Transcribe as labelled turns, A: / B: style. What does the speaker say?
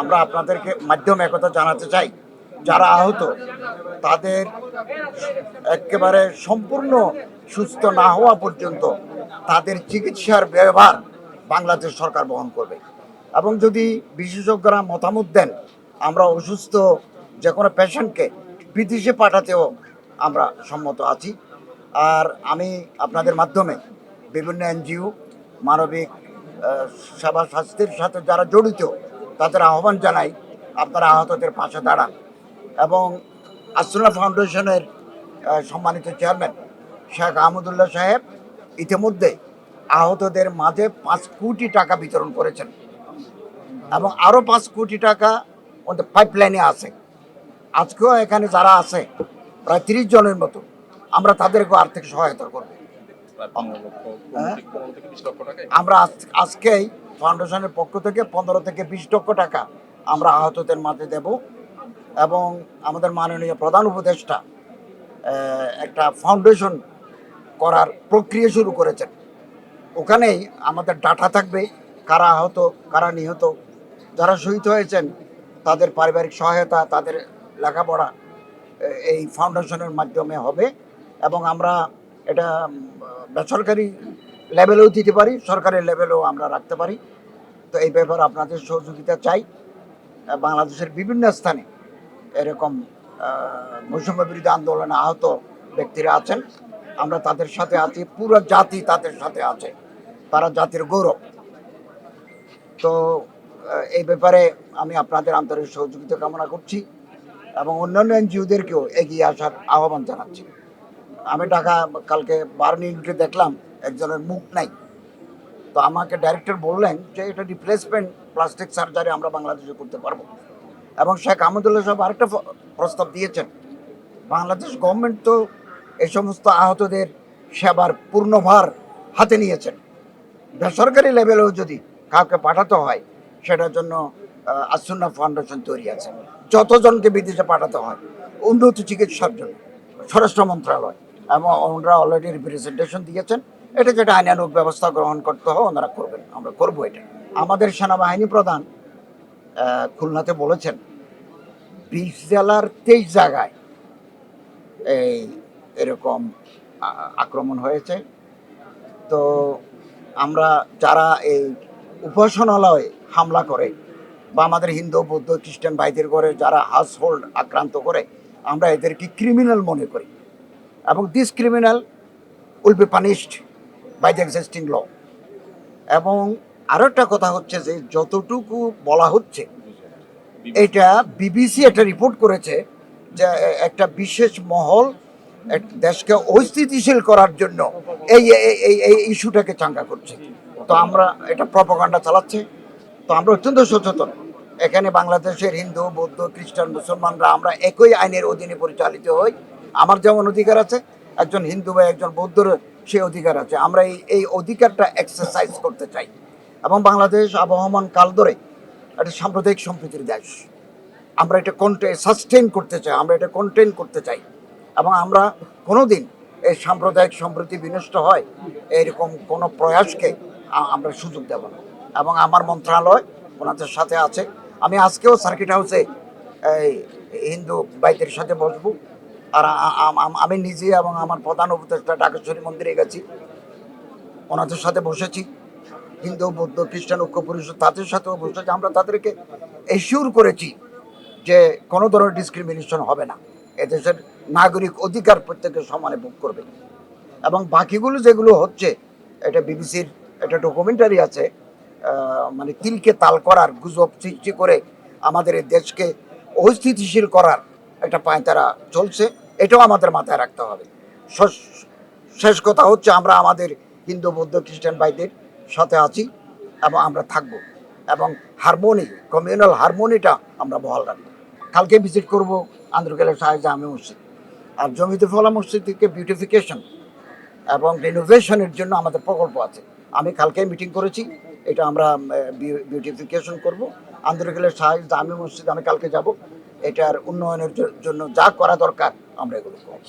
A: আমরা আপনাদেরকে মাধ্যমে একথা জানাতে চাই। যারা আহত, তাদের একেবারে সম্পূর্ণ সুস্থ না হওয়া পর্যন্ত তাদের চিকিৎসার ব্যবহার বাংলাদেশ সরকার বহন করবে। এবং যদি বিশেষজ্ঞরা মতামত দেন, আমরা অসুস্থ যে কোনো পেশেন্টকে বিদেশে পাঠাতেও আমরা সম্মত আছি। আর আমি আপনাদের মাধ্যমে বিভিন্ন এনজিও, মানবিক সেবা স্বাস্থ্যের সাথে যারা জড়িত তাদের আহ্বান জানাই আপনারা আহতদের পাশে দাঁড়ান। এবং আসুনা ফাউন্ডেশনের সম্মানিত চেয়ারম্যান শেখ আহমদুল্লাহ সাহেব ইতিমধ্যে আহতদের মাঝে পাঁচ কোটি টাকা বিতরণ করেছেন। এবং আরও পাঁচ কোটি টাকা ওদের পাইপলাইনে আছে। আজকেও এখানে যারা আছে প্রায় তিরিশ জনের মতো আমরা তাদেরকে আর্থিক সহায়তা করব। হ্যাঁ? আমরা আজ- আজকেই ফাউন্ডেশনের পক্ষ থেকে পনেরো থেকে বিশ লক্ষ টাকা আমরা আহতদের মাঝে দেব এবং আমাদের মাননীয় প্রধান উপদেষ্টা একটা ফাউন্ডেশন করার প্রক্রিয়া শুরু করেছেন। ওখানেই আমাদের ডাটা থাকবে, কারা আহত, কারা নিহত, যারা শহীদ হয়েছেন, তাদের পারিবারিক সহায়তা, তাদের লেখাপড়া এই ফাউন্ডেশনের মাধ্যমে হবে এবং আমরা এটা বেসরকারি লেভেলেও দিতে পারি, সরকারের লেভেলেও আমরা রাখতে পারি। তো এই ব্যাপারে আপনাদের সহযোগিতা চাই। বাংলাদেশের বিভিন্ন স্থানে এরকম বৈষম্য বিরোধী আন্দোলনে আহত ব্যক্তিরা আছেন। আমরা তাদের সাথে আছি, পুরো জাতি তাদের সাথে আছে। তারা জাতির গৌরব। তো এই ব্যাপারে আমি আপনাদের আন্তরিক সহযোগিতা কামনা করছি এবং অন্যান্য এনজিওদেরকেও এগিয়ে আসার আহ্বান জানাচ্ছি। আমি ঢাকা কালকে বার্ন ইউনিটে দেখলাম। একজনের মুখ নাই। তো আমাকে ডাইরেক্টর বললেন যে, এটা রিপ্লেসমেন্ট প্লাস্টিক সার্জারি আমরা বাংলাদেশে করতে পারব। এবং শেখ আহমদুল্লাহ সাহেব আরেকটা প্রস্তাব দিয়েছেন। বাংলাদেশ গভর্নমেন্ট তো এই সমস্ত আহতদের সেবার পূর্ণভার হাতে নিয়েছেন। বেসরকারি লেভেলেও যদি কাউকে পাঠাতে হয়, সেটার জন্য আসুন্না ফাউন্ডেশন তৈরি আছে। যতজনকে বিদেশে পাঠাতে হয়, উন্নত চিকিৎসার জন্য, স্বরাষ্ট্র মন্ত্রণালয় এবং ওনারা অলরেডি রিপ্রেজেন্টেশন দিয়েছেন। এটা যেটা আইনানুক ব্যবস্থা গ্রহণ করতে হবে, ওনারা করবেন আমরা করব এটা। আমাদের সেনাবাহিনী প্রধান খুলনাতে বলেছেন, বিশ জেলার তেইশ জায়গায় এই এরকম আক্রমণ হয়েছে। তো আমরা যারা এই উপাসনালয়ে হামলা করে, বা আমাদের হিন্দু, বৌদ্ধ, খ্রিস্টান ভাইদের করে যারা হাউস হোল্ড আক্রান্ত করে, আমরা এদেরকে ক্রিমিনাল মনে করি। এবং this criminal will be punished by the existing law এবং আরও একটা কথা হচ্ছে যে যতটুকু বলা হচ্ছে, এটা বিবিসি একটা রিপোর্ট করেছে যে একটা বিশেষ মহল দেশকে অস্থিতিশীল করার জন্য এই এই ইস্যুটাকে চাঙ্গা করছে। তো আমরা এটা প্রপাগান্ডা চালাচ্ছে। তো আমরা অত্যন্ত সচেতন। এখানে বাংলাদেশের হিন্দু, বৌদ্ধ, খ্রিস্টান, মুসলমানরা আমরা একই আইনের অধীনে পরিচালিত হই। আমার যেমন অধিকার আছে, একজন হিন্দু বা একজন বৌদ্ধর সেই অধিকার আছে। আমরা এই এই অধিকারটা এক্সারসাইজ করতে চাই। এবং বাংলাদেশ আবহমান কাল ধরে একটা সাম্প্রদায়িক সম্প্রীতির দেশ। আমরা এটা কন্টে সাস্টেন করতে চাই, আমরা এটা কন্টেন করতে চাই। এবং আমরা কোনো দিন এই সাম্প্রদায়িক সম্প্রীতি বিনষ্ট হয় এরকম কোনো প্রয়াসকে আমরা সুযোগ দেব না। এবং আমার মন্ত্রণালয় ওনাদের সাথে আছে। আমি আজকেও সার্কিট হাউসে এই হিন্দু বাইদের সাথে বসবো। আর আম- নিজে এবং আমার প্রধান উপদেষ্টা ডাকেশ্বরী মন্দিরে গেছি। ওনাদের সাথে বসেছি। হিন্দু, বৌদ্ধ, খ্রিস্টান, ঐক্য পরিষদ তাদের সাথেও বসেছি। আমরা তাদেরকে এশিওর করেছি যে কোনো ধরনের ডিসক্রিমিনেশন হবে না। এদেশের নাগরিক অধিকার প্রত্যেকের সমানে ভোগ করবে। এবং বাকিগুলো যেগুলো হচ্ছে, এটা বিবিসির একটা ডকুমেন্টারি আছে মানে তিলকে তাল করার গুজব সৃষ্টি করে আমাদের দেশকে অস্থিতিশীল করার একটা পায় তারা চলছে। এটাও আমাদের মাথায় রাখতে হবে। শেষ- কথা হচ্ছে আমরা আমাদের হিন্দু, বৌদ্ধ, খ্রিস্টান ভাইদের সাথে আছি এবং আমরা থাকব এবং হারমোনি কমিউনাল হারমোনিটা আমরা বহাল রাখব। কালকে ভিজিট করব আন্ধ্রকেলের শাহ জামে মসজিদ। আর জমিতে ফলা থেকে বিউটিফিকেশন এবং রিনোভেশনের জন্য আমাদের প্রকল্প আছে। আমি কালকে মিটিং করেছি, এটা আমরা বিউটিফিকেশন করব। আন্দোলনের সাহেব জামে মসজিদ আমি কালকে যাব। এটার উন্নয়নের জন্য যা করা দরকার আমরা এগুলো